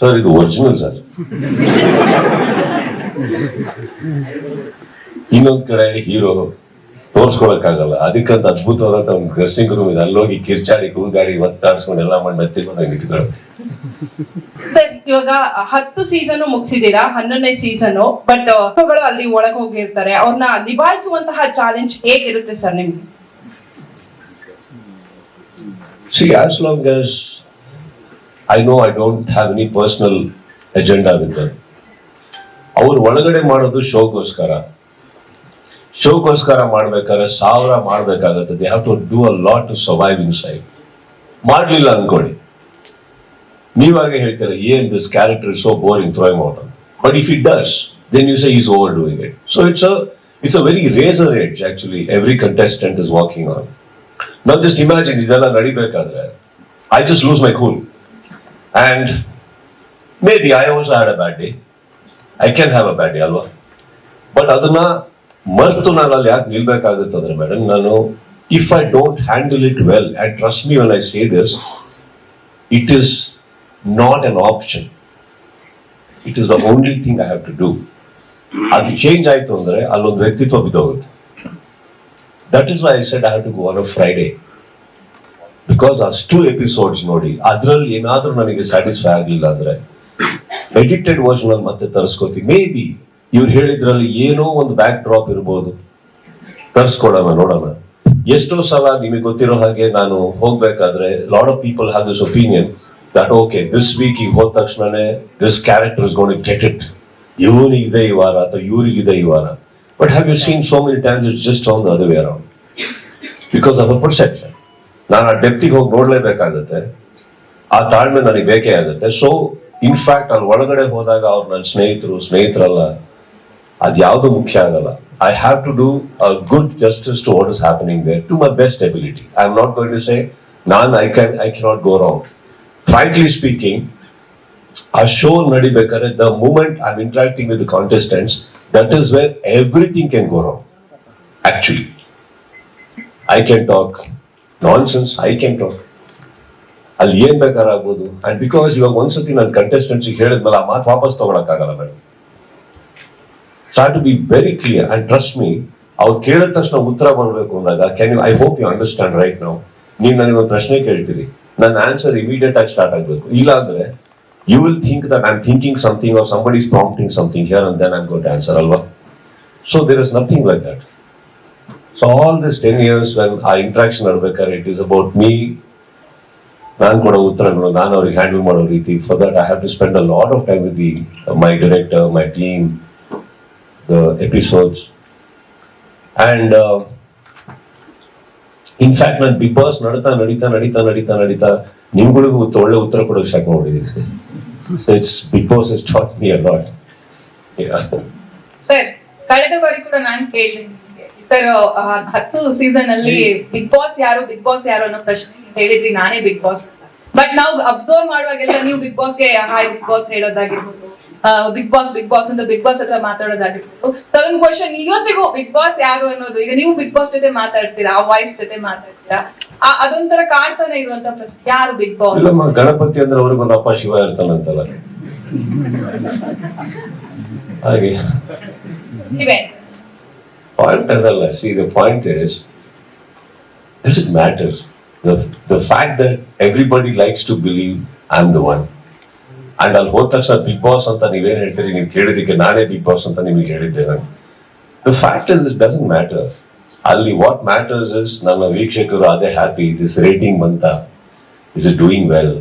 Sir ಇದು original sir. ಇನ್ನೊಂದ್ ಕಡೆ ಹೀರೋ ತೋರ್ಸ್ಕೊಳಕ್ಕಾಗಲ್ಲ. ಅದಕ್ಕಂತ ಅದ್ಭುತವಾದಂತ ಒಂದು ಡ್ರೆಸ್ಸಿಂಗ್ ರೂಮ್ ಇದೆ. ಅಲ್ಲೋಗಿ ಕಿರ್ಚಾಡಿ ಕೂಗಾಡಿ ಒತ್ತಾಡ್ಸ್ಕೊಂಡು ಎಲ್ಲ ಮಾಡಿ ಮತ್ತೆ ಬಂದಂಗೆ ನಿಂತ್ಕೊಳ್ಳೋದು ಸರ್ ಇವಾಗ ಹತ್ತು ಸೀಸನ್ ಮುಗಿಸಿದೀರಾ ಹನ್ನೊಂದನೇ ಸೀಸನ್ ಬಟ್ ಅಲ್ಲಿ ಒಳಗೆ ಹೋಗಿರ್ತಾರೆ. ಅವ್ರನ್ನ ನಿಭಾಯಿಸುವಂತಹ ಚಾಲೆಂಜ್ ಹೇಗಿರುತ್ತೆ ಸರ್ ನಿಮ್ಗೆ? See as long as Know I don't have any personal agenda with them, ಅವ್ರು ಒಳಗಡೆ ಮಾಡೋದು ಶೋಗೋಸ್ಕರ. ಶೋಗೋಸ್ಕರ ಮಾಡ್ಬೇಕಾದ್ರೆ ಸಾವಿರ ಮಾಡ್ಬೇಕಾಗತ್ತೆ. They have to do a lot to survive inside ಮಾಡಲಿಲ್ಲ ಅನ್ಕೊಳ್ಳಿ. ನೀವಾಗೆ ಹೇಳ್ತೀರ ಏನ್ this character is so boring throwing out ಅಂತ but if it does then you say is overdoing it so it's a it's a very razor edge actually every contestant is walking on non just imagine ಇದೆಲ್ಲ ನಡಿಬೇಕಾದ್ರೆ I just lose my cool maybe I also had a bad day I can have a bad day ಅಲ್ವಾ but ಅದನ್ನ ಮರ್ತು ನಾನು ಅಲ್ಲಿ ಯಾಕೆ ನಿಲ್ಬೇಕಾಗುತ್ತಂದ್ರೆ madam ನಾನು if I don't handle it well and trust me when I say this it is not an option it is the only thing I have to do ಅದು change ಆಯಿತು ಅಂದ್ರೆ ಅಲ್ಲೊಂದು ವ್ಯಕ್ತಿತ್ವ ಬಿದ್ದೋಗುತ್ತೆ. That is why I said I have to go on a Friday because ಅಷ್ಟು episodes ನೋಡಿ, ಅದ್ರಲ್ಲಿ ಏನಾದ್ರೂ ನನಗೆ ಸ್ಯಾಟಿಸ್ಫೈ ಆಗ್ಲಿಲ್ಲ ಅಂದ್ರೆ ಎಡಿಟೆಡ್ ವರ್ಷನ್ ಅಲ್ಲಿ ಮತ್ತೆ ತರಿಸ್ಕೋತೀವಿ ಮೇ ಬಿ ಇವ್ರು ಹೇಳಿದ್ರಲ್ಲಿ ಏನೋ ಒಂದು ಬ್ಯಾಕ್ ಡ್ರಾಪ್ ಇರ್ಬೋದು. ತರಿಸ್ಕೊಡೋಣ, ನೋಡೋಣ. ಎಷ್ಟೋ ಸಲ ನಿಮಗೆ ಗೊತ್ತಿರೋ ಹಾಗೆ ನಾನು ಹೋಗ್ಬೇಕಾದ್ರೆ lot of people have this opinion that okay this week ಈಗ ಹೋದ ತಕ್ಷಣನೇ this character is get it ಇವನಿಗಿದೆ ಈ ವಾರ ಅಥವಾ ಇವ್ರಿಗಿದೆ ಈ ವಾರ. But have you seen so many times it's just on the other way because of a perception ನಾನು ಆ ಡೆಪ್ತಿಗೆ ಹೋಗಿ ನೋಡ್ಲೇಬೇಕಾಗತ್ತೆ. ಆ ತಾಳ್ಮೆ ನನಗೆ ಬೇಕೇ ಆಗುತ್ತೆ. ಸೊ ಇನ್ಫ್ಯಾಕ್ಟ್ ಅಲ್ಲಿ ಒಳಗಡೆ ಹೋದಾಗ ಅವ್ರು ನನ್ನ ಸ್ನೇಹಿತರು, ಸ್ನೇಹಿತರಲ್ಲ ಅದ್ಯಾವುದು ಮುಖ್ಯ ಆಗಲ್ಲ. I have to do a good justice to what is happening there to my best ability I am not going to say ನಾನು I can I cannot go wrong frankly speaking ಆ show ನಡಿಬೇಕಾದ್ರೆ the moment I am interacting with contestants that is where everything can go wrong actually I can talk nonsense I can talk ಅಲ್ಲಿ ಏನ್ ಬೇಕಾರಾಗ್ಬೋದು? And because ಇವಾಗ ಒಂದ್ಸತಿ ನನ್ನ contestants ಹೇಳಿದ್ಮೇಲೆ ಆ ಮಾತು ವಾಪಸ್ ತಗೊಳಕ್ಕಾಗಲ್ಲ madam so to be very clear and trust me ಅವ್ರು ಕೇಳಿದ ತಕ್ಷಣ ಉತ್ತರ ಬರಬೇಕು ಅಂದಾಗ can you I hope you understand right ನಾವು ನೀವು ನನಗೆ ಒಂದು ಪ್ರಶ್ನೆ ಕೇಳ್ತೀರಿ. ನನ್ನ ಆನ್ಸರ್ ಇಮಿಡಿಯೇಟ್ ಆಗಿ ಸ್ಟಾರ್ಟ್ ಆಗಬೇಕು. ಇಲ್ಲ ಅಂದ್ರೆ you will think that I am thinking something or somebody is prompting something here and then I'm got answer ಅಲ್ವಾ? So there is nothing like that so all this ten years when a interaction it it is about me ನಾನು ಕೊಡೋ ಉತ್ತರಗಳು, ನಾನು ಅವ್ರಿಗೆ handle ಮಾಡೋ ರೀತಿ. For that I have to spend a lot of time with the my director my team the episodes and in fact ನಾನು Bigg Boss ನಡೀತಾ ನಡೀತಾ ನಡೀತಾ ನಡೀತಾ ನಡೀತಾ, ನಿಮ್ಗಳಿಗೂ ಒಳ್ಳೆ ಉತ್ತರ ಕೊಡೋಕೆ start so it's Bigg Boss is taught me a lot sir ಕಳೆದ ಬಾರಿ ಕೂಡ ನಾನು ಕೇಳಿದ್ದೀನಿ. ಸರ್ ಹತ್ತು ಸೀಸನ್ ಅಲ್ಲಿ ಬಿಗ್ ಬಾಸ್ ಯಾರು ಬಿಗ್ ಬಾಸ್ ಯಾರು ಅನ್ನೋ ಪ್ರಶ್ನೆ ಹೇಳಿದ್ರಿ ನಾನೇ ಬಿಗ್ ಬಾಸ್ ಬಟ್ ನಾವು ಅಬ್ಸರ್ವ್ ಮಾಡುವಾಗೆಲ್ಲ ನೀವು ಬಿಗ್ ಬಾಸ್ಗೆ ಹಾಯ್ ಬಿಗ್ ಬಾಸ್ ಹೇಳೋದಾಗಿರ್ಬೋದು ಬಿಗ್ ಬಾಸ್ ಬಿಗ್ ಬಾಸ್ ಅಂತ ಬಿಗ್ ಬಾಸ್ ಹತ್ರ ಮಾತಾಡೋದಾಗಿರ್ಬೋದು. ಸರ್ ಒಂದು ಕ್ವಶನ್ ಇವತ್ತಿಗೂ ಬಿಗ್ ಬಾಸ್ ಯಾರು ಅನ್ನೋದು ಈಗ ನೀವು ಬಿಗ್ ಬಾಸ್ ಜೊತೆ ಮಾತಾಡ್ತೀರಾ ಆ ವಾಯ್ಸ್ ಜೊತೆ ಮಾತಾಡ್ತೀರಾ? ಆ- ಅದೊಂಥರ ಕಾಡ್ತಾನೆ ಇರುವಂತ ಪ್ರಶ್ನೆ ಯಾರು ಬಿಗ್ ಬಾಸ್ ನಮ್ಮ ಗಣಪತಿ ಅಂದ್ರೆ ಅವ್ರಿಗೊಂದು ಅಪ್ಪ ಶಿವ ಇರ್ತಾನಂತಲ್ಲ ಹಾಗೆ. ನೀವೇ. ಪಾಯಿಂಟ್ ಅದಲ್ಲ see the point is this it matters the fact that everybody likes to believe I am the one and ಅಲ್ಲಿ ಹೋದ ತಕ್ಷಣ ಬಿಗ್ ಬಾಸ್ ಅಂತ ನೀವೇನ್ ಹೇಳ್ತೀರಿ? ನೀವು ಕೇಳಿದಕ್ಕೆ ನಾನೇ ಬಿಗ್ ಬಾಸ್ ಅಂತ ನಿಮಗೆ ಹೇಳಿದ್ದೆ ನಾನು the fact is it doesn't matter ಅಲ್ಲಿ ವಾಟ್ ಮ್ಯಾಟರ್ಸ್ ಇಸ್ ನನ್ನ ವೀಕ್ಷಕರು ಅದೇ ಹ್ಯಾಪಿ ದಿಸ್ ರೇಟಿಂಗ್ ಬಂತ is it doing well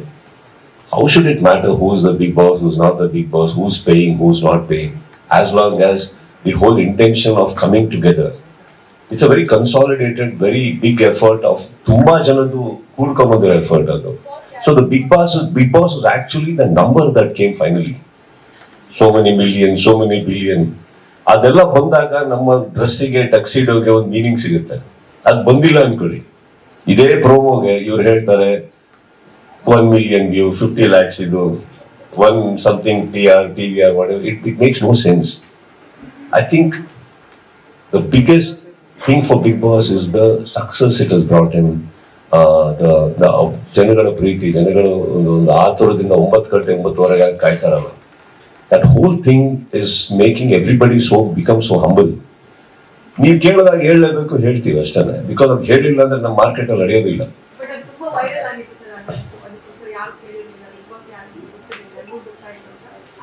how should it matter who's the big boss, who's not the big boss, who's paying, who's not paying, as long as the whole intention of coming together. It's a very consolidated, very big effort of ತುಂಬಾ ಜನದ್ದು ಕೂಡ್ಕೊಂಬಂದಿರೋ effort ಅದು. So the big boss, big boss is actually the number that came finally. So many million, so many billion. ಅದೆಲ್ಲ ಬಂದಾಗ ನಮ್ಮ ಡ್ರೆಸ್ಸಿಗೆ ಟಕ್ಸಿಡೋಗೆ ಒಂದು meaning ಸಿಗುತ್ತೆ ಅದು ಬಂದಿಲ್ಲ ಅನ್ಕೊಳ್ಳಿ ಇದೇ ಪ್ರೋಮೋಗೆ ಇವ್ರು ಹೇಳ್ತಾರೆ one million view fifty lakhs ಇದು one something T R T V R it it makes no sense I think the biggest thing for Bigg Boss is the success it is brought in the ಜನಗಳ ಪ್ರೀತಿ, ಜನಗಳು ಒಂದು ಒಂದು ಆತುರದಿಂದ ಒಂಬತ್ತು ಗಂಟೆ, ಒಂಬತ್ತುವರೆಗೆ ಕಾಯ್ತಾರಲ್ಲ. That whole thing is making everybody so become so humble ನೀವು ಕೇಳಿದಾಗ ಹೇಳಲೇಬೇಕು, ಹೇಳ್ತೀವಿ ಅಷ್ಟೇ ಬಿಕಾಸ್ ಅದು ಹೇಳಿಲ್ಲ ಅಂದ್ರೆ ನಮ್ಮ ಮಾರ್ಕೆಟ್ ಅಲ್ಲಿ ನಡೆಯೋದಿಲ್ಲ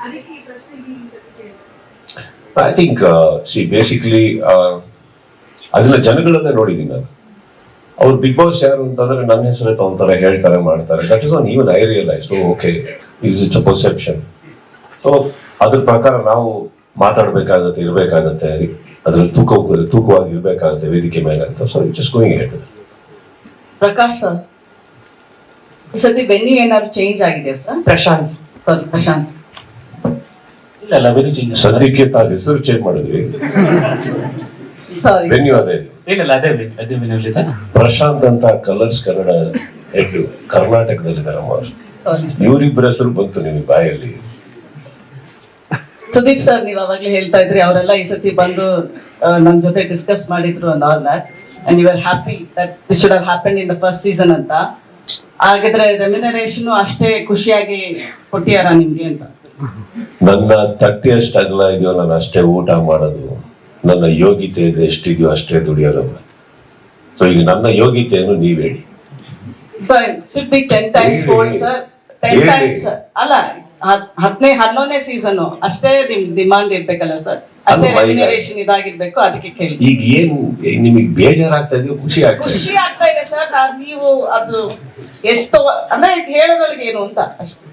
ಅದಕ್ಕೆ ಐ ಥಿಂಕ್ ಸಿ ಬೇಸಿಕ್ಲಿ ಅದನ್ನ ಜನಗಳನ್ನ ನೋಡಿದೀನಿ ನಾನು. ಅವ್ರು ಬಿಗ್ ಬಾಸ್ ಯಾರು ಅಂತಂದ್ರೆ ನನ್ನ ಹೆಸರೇ ತಗೊಂತಾರೆ ಹೇಳ್ತಾರೆ ಮಾಡ್ತಾರೆ. That is one even I realise okay is it's a perception so ಅದ್ರ ಪ್ರಕಾರ ನಾವು ಮಾತಾಡ್ಬೇಕಾಗತ್ತೆ ಇರ್ಬೇಕಾಗತ್ತೆ ಅದ್ರ ತೂಕ ತೂಕವಾಗಿ ಇರ್ಬೇಕಾಗತ್ತೆ ವೇದಿಕೆ ಮೇಲೆ ಅಂತ. So it's going head Prakash sir ಈ ಸತಿ ವೆನ್ಯೂ ಏನಾದ್ರು ಚೇಂಜ್ ಆಗಿದೆ ಸರ್? ಪ್ರಶಾಂತ್. ಸಾರಿ ಪ್ರಶಾಂತ್ ಇಲ್ಲ ಇಲ್ಲ ವೆರಿ ಚೇಂಜ್ ಸದ್ಯಕ್ಕೆ ತಾವು ಹೆಸರು ಚೇಂಜ್ ವೆನ್ಯೂ ಅದೇ. ಪ್ರಶಾಂತ್ ಅಂತ ಕಲರ್ಸ್ ಕನ್ನಡ ಹೆಡ್ ಕರ್ನಾಟಕದಲ್ಲಿದ್ದಾರೆ ಸಾರಿ ಇವರಿಬ್ಬರ ಹೆಸರು ಬಂತು ನಿಮಗೆ ಬಾಯಲ್ಲಿ. ಸುದೀಪ್ ಸರ್ ನೀವು ಅವಾಗಲೇ ಹೇಳ್ತಾ ಇದ್ರಿ ಅವರೆಲ್ಲ ಈ ಸತಿ ಬಂದು ನನ್ನ ಜೊತೆ ಡಿಸ್ಕಸ್ ಮಾಡಿದ್ರು and all that and you are happy that this should have happen in the first season ಅಂತ. ಹಾಗಿದ್ರೆ ರೆಮ್ಯುನರೇಷನ್ ಅಷ್ಟೇ ಖುಷಿಯಾಗಿ ಕೊಟ್ಟಿಯಾರ ನಿಮ್ಗೆ ಅಂತ? ನನ್ನ ತಟ್ಟೆ ಎಷ್ಟು ಅಗಲ ಇದೆಯೋ ನಾನು ಅಷ್ಟೇ ಊಟ ಮಾಡೋದು. ನನ್ನ ಯೋಗ್ಯತೆ ಇದೆ ಎಷ್ಟಿದೆಯೋ ಅಷ್ಟೇ ದುಡಿಯೋದಮ್ಮ ಸೊ ಈಗ ನನ್ನ ಯೋಗ್ಯತೆಯನ್ನು ನೀವ್ ಹೇಳಿ. Sir should be ten times sir ten ಹೇಳಿ. ಟೈಮ್ಸ್ ಅಲ್ಲ ಹತ್- ಹತ್ತನೇ ಹನ್ನೊಂದನೇ ಸೀಸನ್ ಅಷ್ಟೇ ನಿಮ್ ಡಿಮಾಂಡ್ ಇರ್ಬೇಕಲ್ಲ ಸರ್ ಅಷ್ಟೇ ರೆಮ್ಯುನರೇಷನ್ ಇದಾಗಿರ್ಬೇಕು ಅದಕ್ಕೆ ಕೇಳಿ. ಈಗ ಏನು ನಿಮಗೆ ಬೇಜಾರಾಗ್ತಾ ಇದೆಯೋ ಖುಷಿ ಆಗ್ತಾ ಖುಷಿ ಆಗ್ತಾ ಇದೆ ಸರ್ ನೀವು ಅದು ಎಷ್ಟು ಅಂದ್ರೆ ಇದು ಹೇಳೋದ್ರೊಳಗೆ ಏನು ಅಂತ ಅಷ್ಟೇ.